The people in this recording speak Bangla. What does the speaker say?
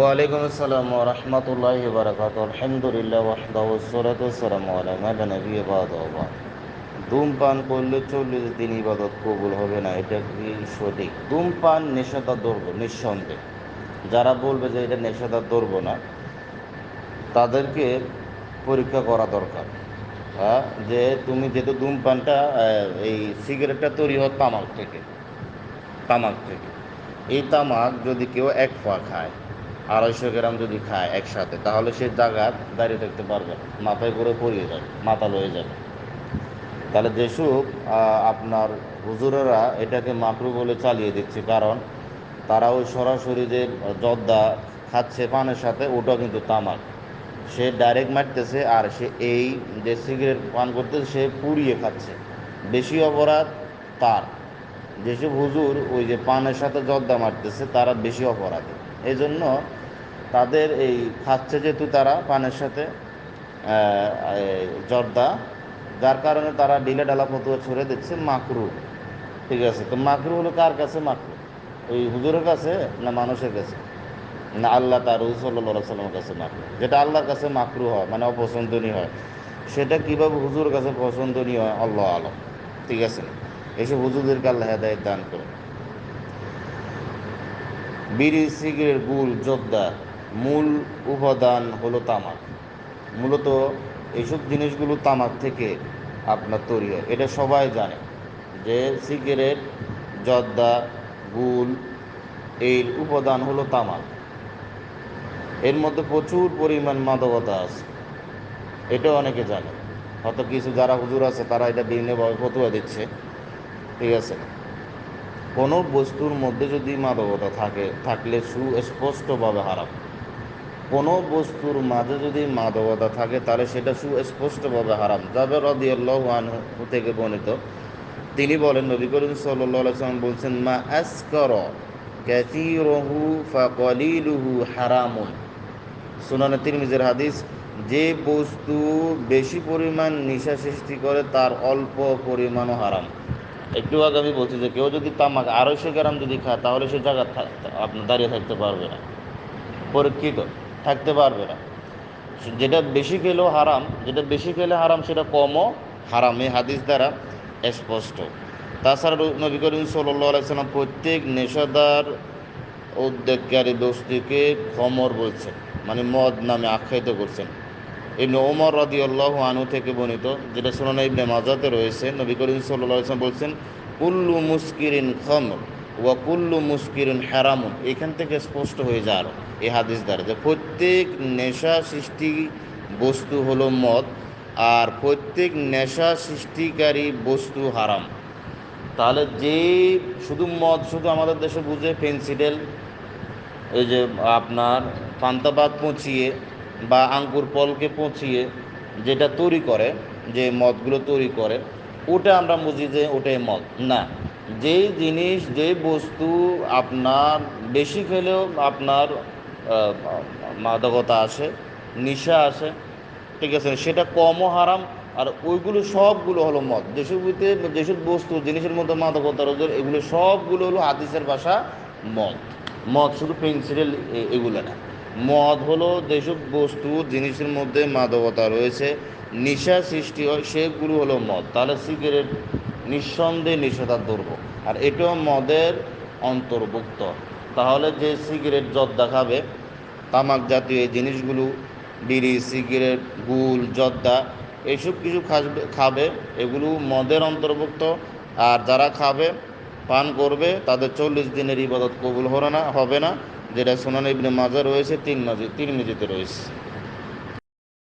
ওয়ালাইকুম আসসালাম রহমতুল্লাহ বারকাত আলহামদুলিল্লাহ ওয়াহদাউসসালাম আলা মাদা নবী বাদ। ধূমপান করলে চল্লিশ দিন ইবাদত কবুল হবে না, এটা কি সঠিক। ধূমপান নেশাদার ধরবো নিঃসন্দেহ। যারা বলবে যে এটা নেশাদার ধরবো না, তাদেরকে পরীক্ষা করা দরকার। হ্যাঁ যে তুমি যেহেতু ধূমপানটা এই সিগারেটটা তৈরি হয় তামাক থেকে তামাক থেকে। এই তামাক যদি কেউ এক পা খায় আড়াইশো গ্রাম যদি খায় একসাথে, তাহলে সে জায়গা দাঁড়িয়ে থাকতে পারবে না। মাথায় করে পড়িয়ে যাবে মাথা লয়ে যাবে। তাহলে যেসব আপনার হুজুরেরা এটাকে মাকরু বলে চালিয়ে দিচ্ছে, কারণ তারা ওই সরাসরি যে জর্দা খাচ্ছে পানের সাথে ওটা কিন্তু তামাক। সে ডাইরেক্ট মারতেছে আর সে এই যে সিগারেট পান করতেছে, সে পুড়িয়ে খাচ্ছে। বেশি অপরাধ তার। যেসব হুজুর ওই যে পানের সাথে জর্দা মারতেছে, তারা বেশি অপরাধী। এই জন্য তাদের এই খাচ্ছে যেহেতু তারা পানের সাথে জর্দা, যার কারণে তারা ডিলে ডালা ফতুয়া ছড়ে দিচ্ছে মাকরু। ঠিক আছে, তো মাকরু হলো কার কাছে মাকরু? ওই হুজুরের কাছে না মানুষের কাছে? না আল্লাহ তার সাল্লাহ সাল্লামের কাছে মাকরু। যেটা আল্লাহর কাছে মাকরু হয় মানে অপছন্দনীয় হয়। সেটা কীভাবে হুজুর কাছে পছন্দনীয় হয়, আল্লাহ আলম। ঠিক আছে? এসব হুজুরদেরকে আল্লাহ হেদায়ত দান করে বিড়ি, সিগারেট, গুল, জর্দা মূল উপাদান হলো তামাক। মূলত এইসব জিনিসগুলো তামাক থেকে আপনার তৈরি হয়। এটা সবাই জানে যে সিগারেট, জর্দা, গুল, এর উপাদান হলো তামাক। এর মধ্যে প্রচুর পরিমাণ মাদকতা আছে। এটা অনেকে জানে। হয়তো কিছু যারা হুজুর আছে, তারা এটা বিভিন্নভাবে ফতুয়া দিচ্ছে। ঠিক আছে? কোনো বস্তুর মধ্যে যদি মাদকতা থাকে, থাকলে সুস্পষ্টভাবে হারাম। কোনো বস্তুর মাঝে যদি মাদকতা থাকে, তাহলে সেটা সুস্পষ্টভাবে হারাম। যাবে রদিয়াল্লাহ থেকে বর্ণিত, তিনি বলেন, নবী করিম সাল্লাম বলছেন, মা আসকর ক্যাথিরহু ফাকলিলুহু হারামুন। সুনানে তিরমিজের হাদিস, যে বস্তু বেশি পরিমাণ নিশা সৃষ্টি করে, তার অল্প পরিমাণও হারাম। একটু আগে আমি বলছি যে কেউ যদি তামাক আড়াইশো গ্রাম যদি খায়, তাহলে সে জায়গা আপনার দাঁড়িয়ে থাকতে পারবে না। পরীক্ষিত, থাকতে পারবে না। যেটা বেশি খেলেও হারাম, যেটা বেশি খেলে হারাম, সেটা কমও হারাম। এই হাদিস দ্বারা স্পষ্ট। তাছাড়া নবী করিম সাল্লাম প্রত্যেক নেশাদার উদ্যোগকারী বস্তুকে খমর বলছেন মানে মদ নামে আখ্যায়িত করছেন। ইবনে ওমর রদি আল্লাহ আনু থেকে বর্ণিত, যেটা শোনানো ইবনে মাজাতে রয়েছে। নবী করিম সাল্লাম বলছেন, কুল্লু মুস্কিরিন খমর ওয়া কুল্লু মুস্কিরিন হারামুন। এখান থেকে স্পষ্ট হয়ে যায় আরও এই হাদিস দ্বারা যে প্রত্যেক নেশা সৃষ্টি বস্তু হলো মদ, আর প্রত্যেক নেশা সৃষ্টিকারী বস্তু হারাম। তাহলে যে শুধু মদ, শুধু আমাদের দেশে বুঝে পেন্সিডেল, এই যে আপনার পান্তাবাদ পচিয়ে বা আঙ্কুর ফলকে পচিয়ে যেটা তৈরি করে, যে মদগুলো তৈরি করে, ওটা আমরা বুঝি যে ওটাই মদ। না, যেই জিনিস যে বস্তু আপনার বেশি খেলেও আপনার মাদকতা আসে, নিশা আসে, ঠিক আছে, সেটা কমও হারাম, আর ওইগুলো সবগুলো হলো মদ। যেসব ভিতরে যেসব বস্তু, জিনিসের মধ্যে মাদকতা রোধ এগুলো সবগুলো হলো হাদিসের ভাষা মদ। মদ শুধু পেন্সিলের এগুলো না। মদ হলো যেসব বস্তু জিনিসের মধ্যে মাদকতা রয়েছে। নিশা সৃষ্টি হয় সেগুলো হলো মদ। তাহলে সিগারেট নিঃসন্দেহে নিষেধা নিষেধাজ্ঞ আর এটাও মদের অন্তর্ভুক্ত। তাহলে যে সিগারেট জর্দা খাবে, তামাক জাতীয় এই জিনিসগুলো, বিড়ি, সিগারেট, গুল, জর্দা এইসব কিছু খাসবে, খাবে, এগুলো মদের অন্তর্ভুক্ত। আর যারা খাবে, পান করবে, তাদের চল্লিশ দিনের ইবাদত কবুল হবে না হবে না। যেটা সোনান ইবনে মাজা রয়েছে তিন মাঝে তিন মেজিতে রয়েছে।